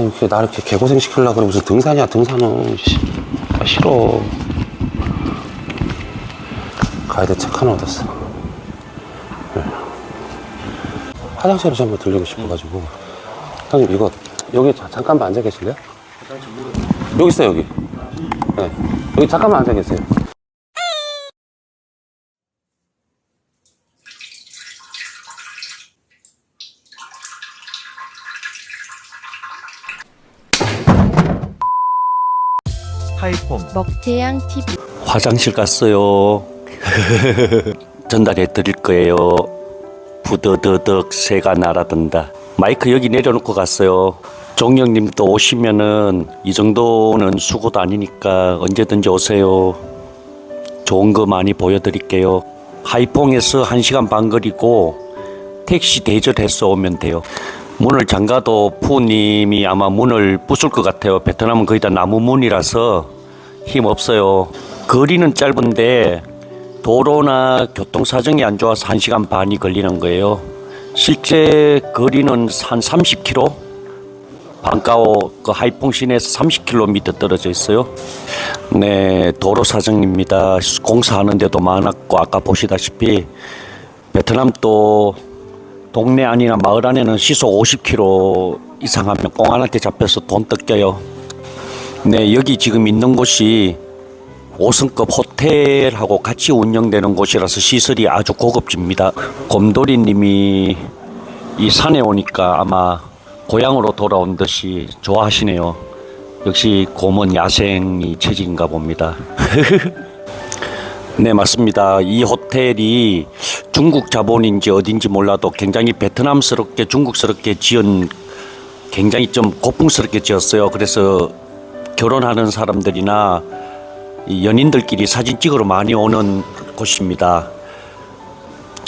아니 이렇게 나 이렇게 개고생 시키려고 그래 무슨 등산이야 등산은. 씨, 아, 싫어. 가이드 책 하나 얻었어. 네. 화장실에 좀 한번 들리고 싶어가지고. 형님 이거 여기 자- 잠깐만 앉아 계실래요? 여기 있어요 여기. 네. 여기 잠깐만 앉아 계세요 하이폼 먹태양 TV 화장실 갔어요. 전달해 드릴 거예요. 부드드득 새가 날아든다. 마이크 여기 내려놓고 갔어요. 종영님도 오시면은 이 정도는 수고도 아니니까 언제든지 오세요. 좋은 거 많이 보여드릴게요. 하이퐁에서 1시간 반 거리고 택시 대절해서 오면 돼요. 문을 잠가도 푸님이 아마 문을 부술 것 같아요. 베트남은 거의 다 나무 문이라서 힘 없어요. 거리는 짧은데 도로나 교통 사정이 안 좋아서 1시간 반이 걸리는 거예요. 실제 거리는 한 30km? 반가워 그 하이퐁 시내에서 30km 떨어져 있어요. 네, 도로 사정입니다. 공사하는 데도 많았고 아까 보시다시피 베트남 또 동네 안이나 마을 안에는 시속 50km 이상 하면 공안한테 잡혀서 돈 뜯겨요. 네, 여기 지금 있는 곳이 5성급 호텔하고 같이 운영되는 곳이라서 시설이 아주 고급집니다. 곰돌이 님이 이 산에 오니까 아마 고향으로 돌아온 듯이 좋아하시네요. 역시 곰은 야생이 체질인가 봅니다. 네, 맞습니다. 이 호텔이 중국 자본인지 어딘지 몰라도 굉장히 베트남스럽게 중국스럽게 지은 굉장히 좀 고풍스럽게 지었어요. 그래서 결혼하는 사람들이나 이 연인들끼리 사진 찍으러 많이 오는 곳입니다.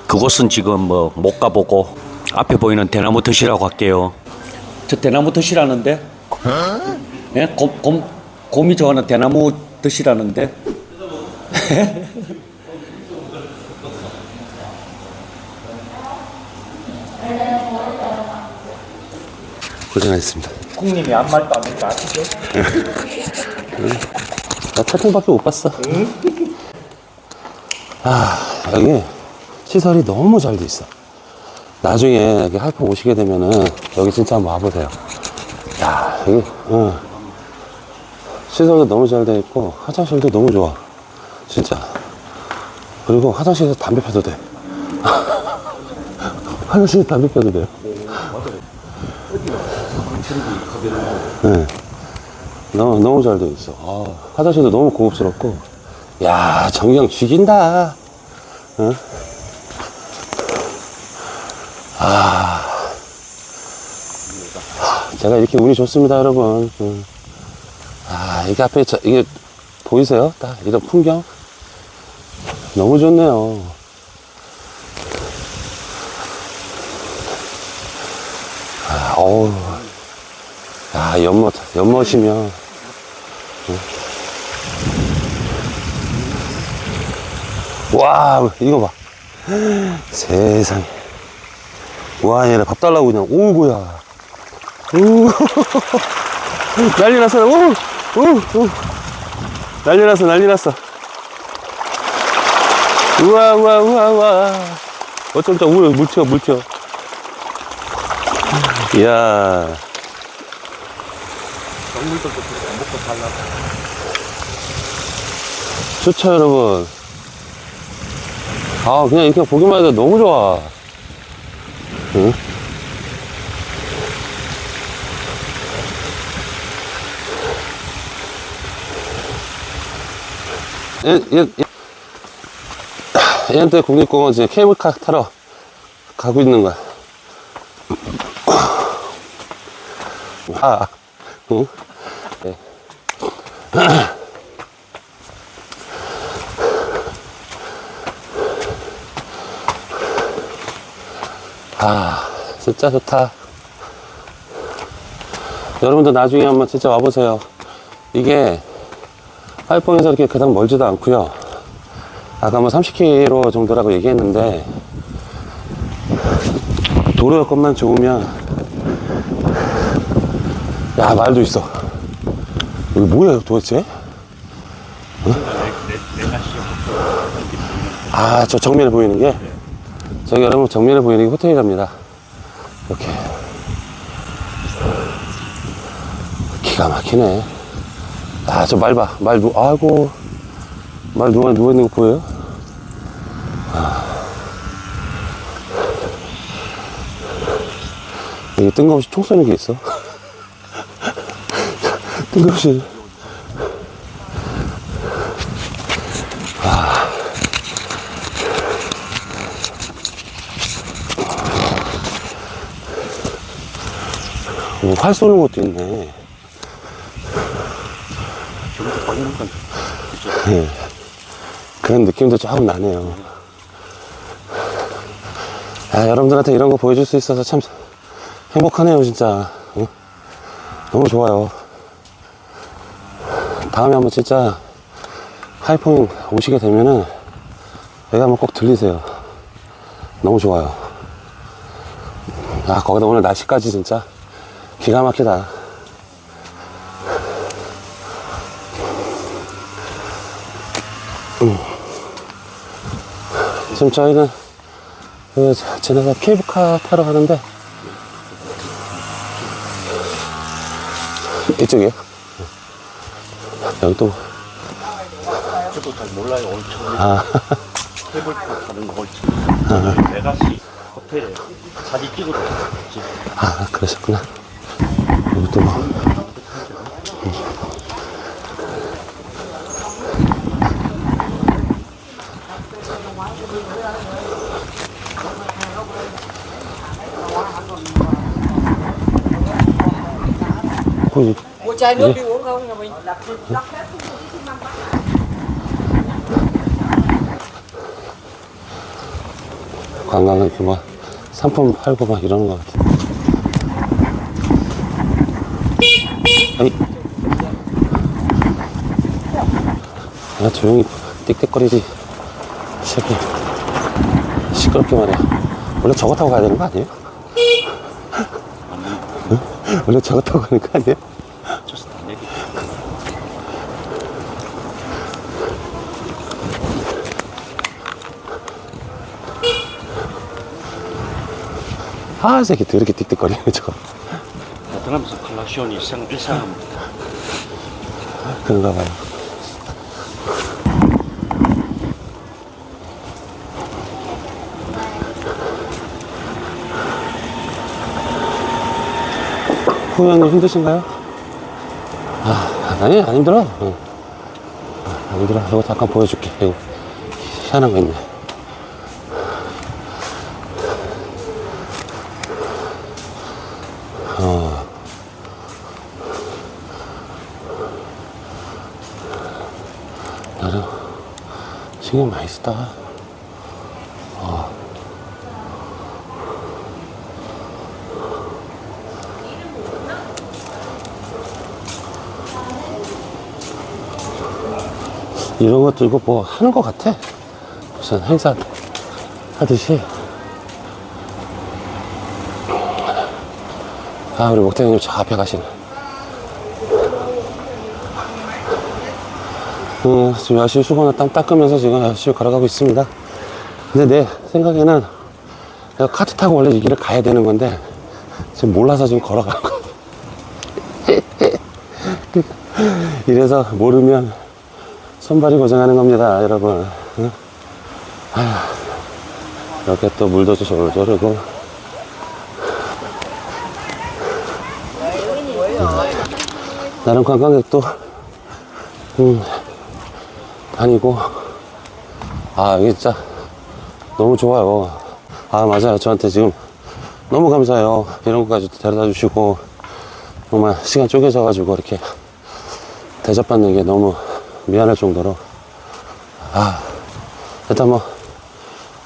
그곳은 지금 뭐 못 가보고 앞에 보이는 대나무 덫이라고 할게요. 저 대나무 덫이라는데? 예? 곰, 곰, 곰이 좋아하는 대나무 덫이라는데? 고생하셨습니다 콩님이 아무 말도 안 했다 아시죠? 나 태풍밖에 못 봤어. 아, 여기 시설이 너무 잘 돼 있어. 나중에 여기 할포 오시게 되면은 여기 진짜 한번 와보세요. 야, 여기, 어. 시설도 너무 잘 돼 있고 화장실도 너무 좋아. 진짜. 그리고 화장실에서 담배 펴도 돼. 화장실에서 담배 펴도 돼요. 네. 너무, 너무 잘돼 있어. 아, 화장실도 너무 고급스럽고. 야, 정경 죽인다. 응? 아. 제가 이렇게 운이 좋습니다, 여러분. 응. 아, 이게 앞에, 저, 이게, 보이세요? 딱, 이런 풍경? 너무 좋네요. 아, 어우. 야, 연못, 연못이면. 응. 와, 이거 봐. 세상에. 와, 얘네 밥 달라고 그냥, 오구야. 우 난리 났어, 오! 오! 오! 난리 났어, 난리 났어. 우와, 우와, 우와, 우와. 어쩜 저 물, 물 튀어, 물 튀어. 이야. 좋죠, 여러분. 아, 그냥 이렇게 보기만 해도 너무 좋아. 응? 얘, 얘, 얘, 얘한테 국립공원 지금 케이블카 타러 가고 있는 거야. 아, 아, 진짜 좋다. 여러분도 나중에 한번 진짜 와보세요. 이게 하이퐁에서 이렇게 그닥 멀지도 않고요. 아까 뭐 30km 정도라고 얘기했는데 도로 여건만 좋으면 야, 말도 있어. 이거 뭐야, 도대체? 응? 아, 저 정면에 보이는 게? 저기 여러분, 정면에 보이는 게 호텔이랍니다. 이렇게. 기가 막히네. 아, 저 말 봐. 말 누, 아이고. 말 누워, 누워있는 거 보여요? 여기 뜬금없이 총 쏘는 게 있어. 뜬금없이. 와. 어, 활 쏘는 것도 있네. 예. 그런 느낌도 조금 나네요. 아, 여러분들한테 이런 거 보여줄 수 있어서 참 행복하네요, 진짜. 응? 너무 좋아요. 다음에 한번 진짜 하이퐁 오시게 되면은 여기 한번 꼭 들리세요. 너무 좋아요. 아, 거기다 오늘 날씨까지 진짜 기가 막히다. 음. 지금 저희는 그 지나가 케이블카 타러 가는데 이쪽이요? 여기 또 저도 잘 몰라요. 처음 아, 케이블카 타는 거 오늘 처음. 메가시 호텔에 사진 찍어도 되지. 아 그러셨구나 여기 또 뭐. Một chai nước đi uống không nhà mình đặt 관광 이렇게 뭐 상품 팔고 막 이러는 것 같아. 아이. 야, 조용히 띡띡거리지. 새끼. 시끄럽게 말이야. 원래 저거 타고 가야 되는 거 아니에요? 응? 원래 저거 타고 가는 거 아니에요? 저스 다 내리. 아, 이 새끼 더럽게 띡띡거리네, 저거. 베트남에서 생 일상합니다. 그런가 봐요. 후회는 힘드신가요? 아, 아니, 안 힘들어. 응. 아, 안 힘들어. 이거 잠깐 보여줄게. 이거 희한한 거 있네. 많이 쓰다. 어. 이런 것도 이거 뭐 하는 것 같아. 무슨 행사 하듯이. 아, 우리 목태형님 저 앞에 가시네. 어, 지금 열심히 수건을 땀 닦으면서 지금 열심히 걸어가고 있습니다. 근데 내 생각에는 내가 카트 타고 원래 이 길을 가야 되는 건데 지금 몰라서 지금 걸어가는 거. 이래서 모르면 손발이 고생하는 겁니다, 여러분. 이렇게 또 물도 졸졸 흐르고. 나름 관광객도 음, 다니고. 아 이게 진짜 너무 좋아요. 아 맞아요. 저한테 지금 너무 감사해요. 이런 것까지 데려다 주시고 정말 시간 쪼개져 가지고 이렇게 대접받는 게 너무 미안할 정도로. 아 일단 뭐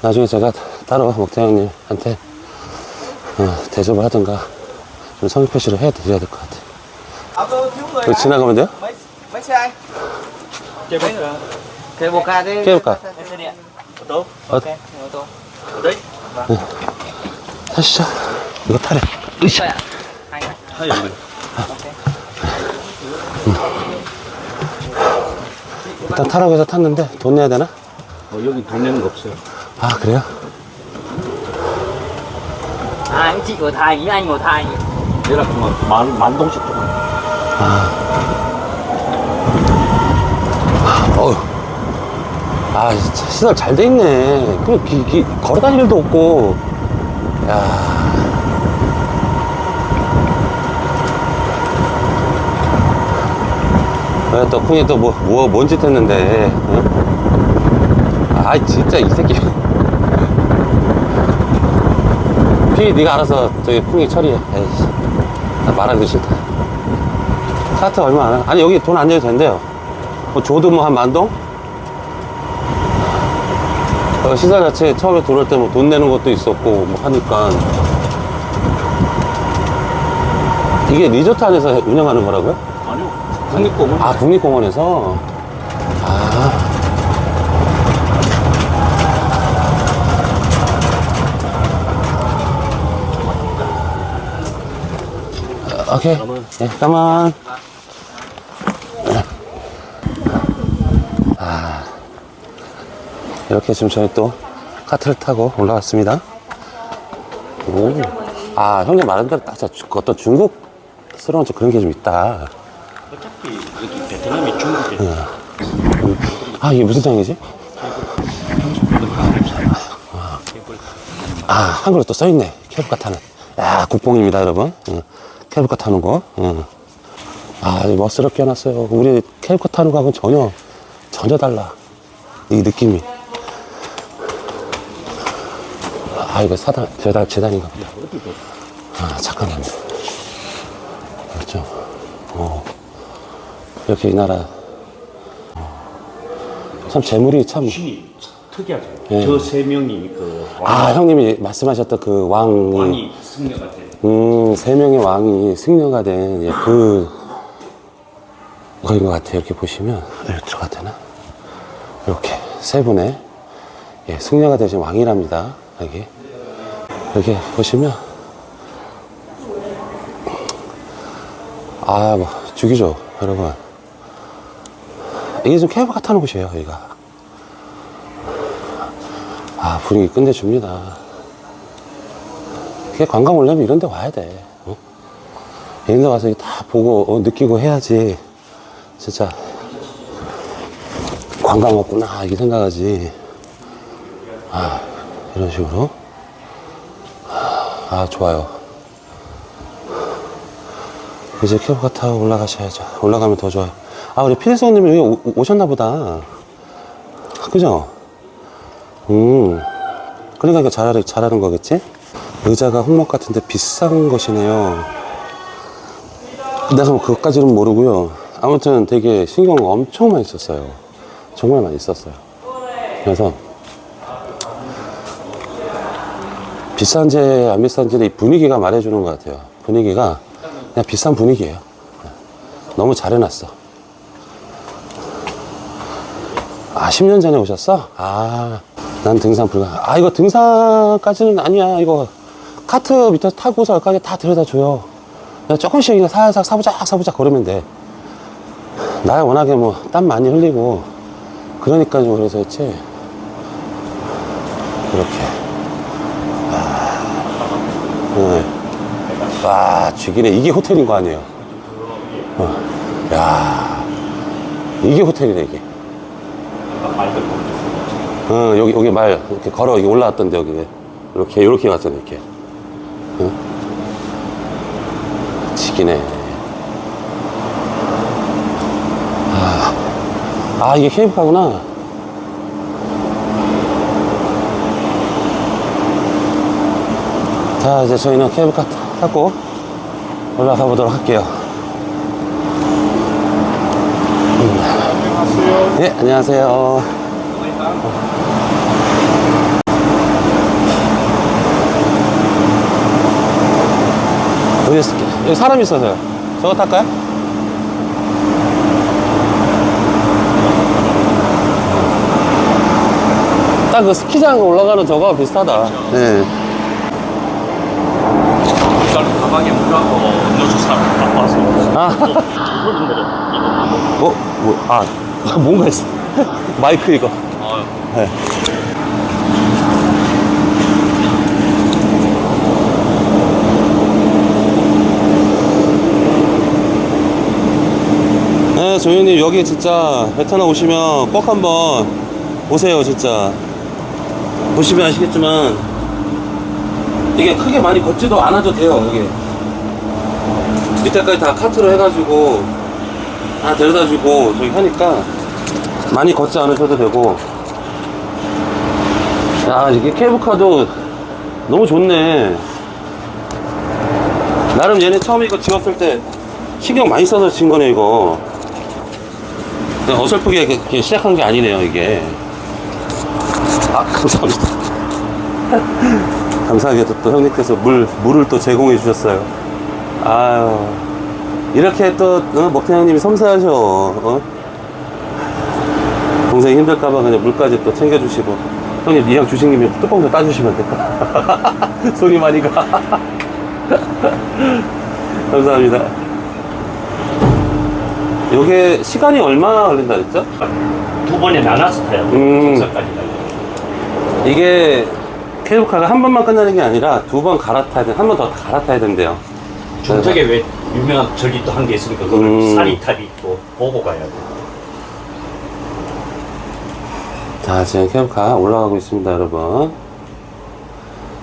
나중에 제가 따로 목태 형님한테 어, 대접을 하든가 좀 성의 표시를 해 드려야 될 것 같아요. Áo tôi thiếu người 여기 지나가면 돼요? Quer bocar dele? Quer bocar? 어떠? 어때? 어떠? 어때? 하시죠. 이거 타래. 으쌰. 하이 여기. 음. 일단 타라고 해서 탔는데 돈 내야 되나? 어, 여기 돈 내는 거 없어요. 아 그래요? 아, 찍고 다행이 아니고 다행이. 얘랑 그만 만 만동씩 조금. 아. 아, 시설 잘 돼 있네. 그, 기, 기, 걸어 다닐 일도 없고. 야. 왜 또, 또 뭐, 뭐, 뭔짓 했는데. 응? 아이, 진짜 이 새끼. 피, 네가 알아서 저기 쿵이 처리해. 에이씨. 나 말하기도 싫다. 카트 얼마 안 하? 아니, 여기 돈 안 내도 된대요. 뭐 줘도 뭐 한 만동? 어, 시설 자체 처음에 들어올 때 뭐 돈 내는 것도 있었고 뭐 하니까 이게 리조트 안에서 운영하는 거라고요? 아니요. 국립공원. 아 국립공원에서 아 어, 오케이 네, 가만 이렇게 지금 저희 또 카트를 타고 올라왔습니다. 오. 아 형님 말한 대로 딱 어떤 중국스러운 좀 그런 게 좀 있다. 어차피 여기 베트남이 중국에 아 이게 무슨 장이지? 아 한글로 또 써있네. 케이블카 타는. 야 국뽕입니다 여러분. 응. 케이블카 타는 거. 응. 아 이거 멋스럽게 해놨어요. 우리 케이블카 타는 거하고는 전혀 전혀 달라. 이 느낌이 아 이거 사단 재단 재단인가 보다 아 잠깐만요 그렇죠 어 이렇게 이 나라 참 재물이 참 특이하죠. 예. 저세 명이 그 아, 형님이 말씀하셨던 그 왕이, 왕이 승려가 된 음, 세 명의 왕이 승려가 된, 예, 그, 거인 것 같아요. 이렇게 보시면, 여기 들어가 되나? 이렇게, 세 분의, 예, 승려가 되신 왕이랍니다. 여기. 이렇게 보시면, 아, 뭐, 죽이죠, 여러분. 이게 좀 케이블카 타는 곳이에요, 여기가. 아, 분위기 끝내줍니다. 그게 관광 오려면 이런 데 와야 돼. 어? 이런 데 와서 다 보고, 어, 느끼고 해야지. 진짜, 관광 왔구나, 이렇게 생각하지. 아, 이런 식으로. 아, 좋아요. 이제 케이블카 타고 올라가셔야죠. 올라가면 더 좋아요. 아, 우리 피디성님 여기 오- 오셨나 보다. 그죠? 음. 그러니까 이거 잘하는, 잘하는 거겠지? 의자가 홍목 같은데 비싼 것이네요. 내가 뭐 그것까지는 모르고요. 아무튼 되게 신경 엄청 많이 썼어요. 정말 많이 썼어요. 그래서 비싼지 안 비싼지는 이 분위기가 말해주는 것 같아요. 분위기가 그냥 비싼 분위기예요. 너무 잘 해놨어. 아, 10년 전에 오셨어? 아, 난 등산 불가. 아, 이거 등산까지는 아니야. 이거 카트 밑에 타고서 여기까지 다 데려다 줘요. 그냥 조금씩 그냥 살살 사부작 사부작 걸으면 돼. 나야 워낙에 뭐 땀 많이 흘리고 그러니까 좀 그래서 했지. 이렇게. 아, 네. 와, 죽이네. 이게 호텔인 거 아니에요? 어. 야, 이게 호텔이네, 이게. 어, 여기, 여기 말, 이렇게 걸어, 여기 올라왔던데, 여기. 이렇게, 이렇게 갔잖아, 이렇게. 응? 지기네. 아, 아, 이게 케이블카구나. 자, 이제 저희는 케이블카 타- 타고 올라가 보도록 할게요. 안녕하세요. 네, 안녕하세요. 여기, 스- 여기 사람 있어서요. 저거 탈까요? 딱 그 스키장 올라가는 저거 비슷하다. 네. 일단 가방에 물하고 음료수 사 갖고 왔어요. 아, 뭐 어, 뭐, 아, 뭔가 있어. 마이크 이거. 네. 네, 조현님 여기 진짜 베트남 오시면 꼭 한번 오세요 진짜 보시면 아시겠지만 이게 크게 많이 걷지도 않아도 돼요 이게 밑에까지 다 카트로 해가지고 다 데려다주고 저기 하니까 많이 걷지 않으셔도 되고. 야 이게 케이블카도 너무 좋네. 나름 얘네 처음에 이거 지었을 때 신경 많이 써서 진 거네 이거. 어설프게 시작한 게 아니네요 이게. 아 감사합니다. 감사하게도 또 형님께서 물 물을 또 제공해 주셨어요 아유 이렇게 또 어, 먹태 형님이 섬세하셔 어? 동생이 힘들까봐 그냥 물까지 또 챙겨주시고 형님 이왕 주신 김에 뚜껑 좀 따주시면 될까 손이 많이 가 감사합니다 요게 시간이 얼마나 걸린다 그랬죠? 두 번에 나눠서 타요. 음. 정상까지. 이게 케이블카가 한 번만 끝나는 게 아니라 두 번 갈아타야 돼. 한 번 더 갈아타야 된대요. 중턱에 왜 유명한 절이 또 한 개 있으니까 그걸 음. 사리탑이 있고 보고 가야 돼. 자, 지금 케이블카 올라가고 있습니다, 여러분.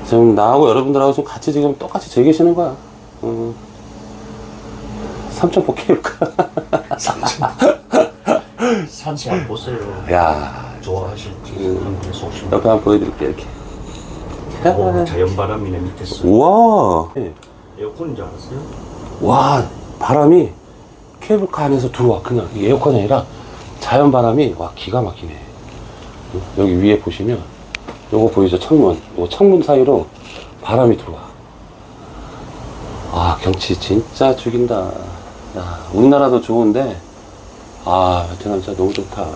지금 나하고 여러분들하고 지금 같이 지금 똑같이 즐기시는 거야. 음. 3.5 케이블카. 산세 한번 보세요. 야 좋아하실지 음. 한번. 옆에 한번 보여드릴게요, 이렇게. 오, 자연바람이네 밑에서. 우와. 에어컨인 줄 알았어요? 와, 바람이 케이블카 안에서 들어와. 그냥 이 에어컨이 아니라 자연 바람이 와, 기가 막히네. 여기 위에 보시면 요거 보이죠? 창문. 요 창문 사이로 바람이 들어와. 아, 경치 진짜 죽인다. 야, 우리나라도 좋은데, 아, 베트남 진짜 너무 좋다.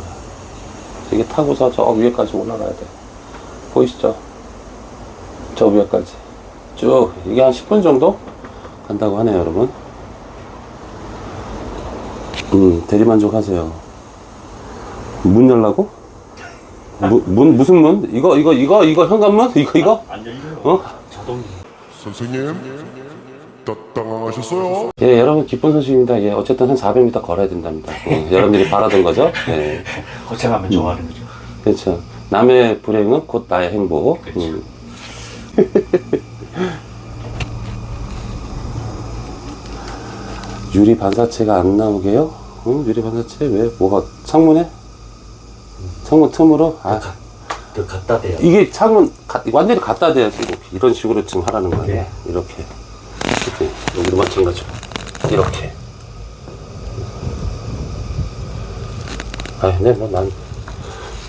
이게 타고서 저 위에까지 올라가야 돼. 보이시죠? 저 위에까지. 쭉, 이게 한 10분 정도 간다고 하네요, 여러분. 음, 대리만족 하세요. 문 열라고? 무, 문, 무슨 문? 이거, 이거, 이거, 이거, 현관문? 이거, 이거? 안 열려요. 어? 자동. 선생님, 다 당황하셨어요? 예, 여러분, 기쁜 소식입니다. 예, 어쨌든 한 400m 걸어야 된답니다. 예, 여러분들이 바라던 거죠? 예. 고생하면 좋아하는 거죠. 그렇죠. 남의 불행은 곧 나의 행복. 그렇죠. 음. 유리 반사체가 안 나오게요? 응? 유리 반사체 왜? 뭐가 창문에? 창문 틈으로? 아, 더 갖다 대요. 이게 창문 가- 완전히 갖다 대야지 이렇게. 이런 식으로 지금 하라는 거 아니야? 네. 이렇게. 이렇게. 여기도 마찬가지로. 이렇게. 아, 근데 뭐 난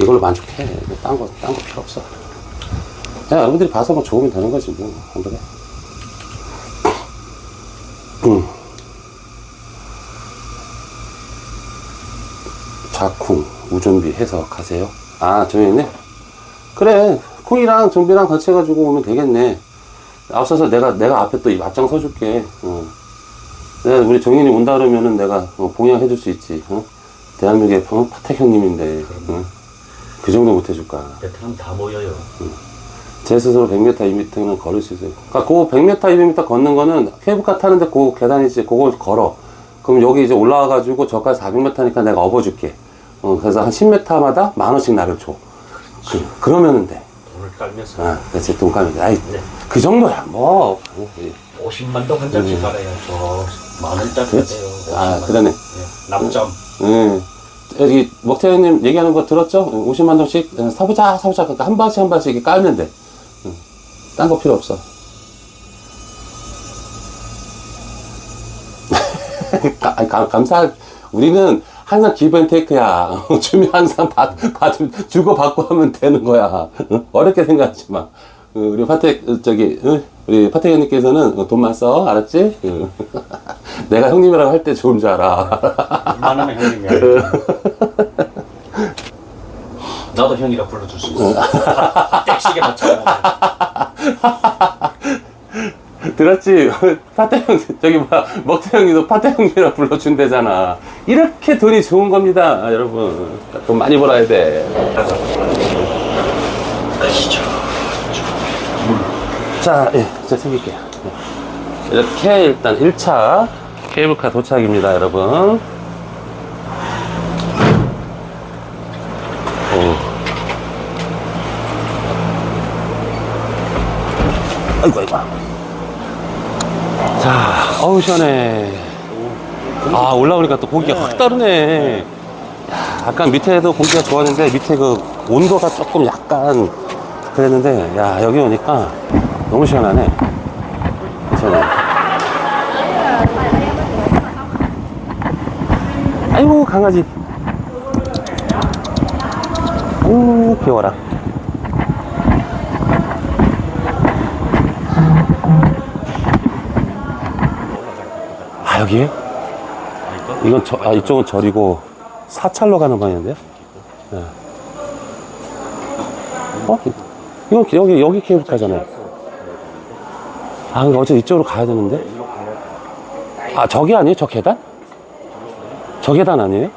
이걸로 만족해. 뭐딴 거, 딴 거 필요 없어. 그냥 여러분들이 봐서 뭐 좋으면 되는 거지, 뭐. 안 그래? 음. 작쿵, 우존비 해서 가세요. 아, 있네? 그래, 콩이랑 좀비랑 같이 해가지고 오면 되겠네. 앞서서 내가, 내가 앞에 또 앞장 서줄게. 어. 내가 우리 정인이 온다 그러면은 내가 어, 봉양해줄 수 있지. 어? 대한민국의 어? 파택 형님인데. 어? 그 정도 못 해줄까. 베트남 다 모여요. 제 스스로 100m, 2m는 걸을 수 있어요. 그러니까 그 100m, 200m 걷는 거는 케이블카 타는데 그 계단이지, 그걸 걸어. 그럼 여기 이제 올라와가지고 저까지 400m니까 내가 업어줄게. 어, 그래서 한 10m마다 만 원씩 나를 줘. 그, 그러면은 돼. 돈을 깔면서 아, 그렇지, 돈감이 아이, 네. 그 정도야, 뭐. 어, 예. 50만 동한 장씩 음. 깔아야죠. 만 원짜리가 그렇지. 돼요. 아, 50만 그러네. 예, 남점. 예. 여기 먹태현님 얘기하는 거 들었죠? 50만 원씩 어, 사보자, 사보자. 그러니까 한 발씩 한 발씩 이렇게 깔면 돼. 응. 딴거 필요 없어. 가- 가- 감사, 우리는 항상 기브앤테이크야. 주면 항상 받, 받, 주고 받고 하면 되는 거야. 응? 어렵게 생각하지 마. 어, 우리 파텍, 어, 저기, 응? 우리 파텍 형님께서는 어, 돈만 써. 알았지? 응. 내가 형님이라고 할 때 좋은 줄 알아. 이만하면 형님이 알죠. 나도 형이라 불러줄 수 있어. 땡시게 맞춰. 들었지? 파태 형, 저기 뭐야, 먹태형이도 파태형이라 불러준대잖아. 이렇게 돈이 좋은 겁니다, 여러분. 돈 많이 벌어야 돼. 가시죠. 자, 예, 제가 챙길게요. 예. 이렇게 일단 1차 케이블카 도착입니다, 여러분. 아이고, 아이고. 자, 어우, 시원해. 아, 올라오니까 또 공기가 확 다르네. 야, 아까 밑에도 공기가 좋았는데, 밑에 그 온도가 조금 약간 그랬는데, 야, 여기 오니까 너무 시원하네. 시원해. 아이고, 강아지. 오, 귀여워라. 아, 여기에? 이건 저, 아, 이쪽은 절이고 사찰로 가는 방향인데요? 네. 어? 이건 여기, 여기 케이블카잖아요. 아, 그럼 어째 이쪽으로 가야 되는데? 아, 저기 아니에요? 저 계단? 저 계단 아니에요?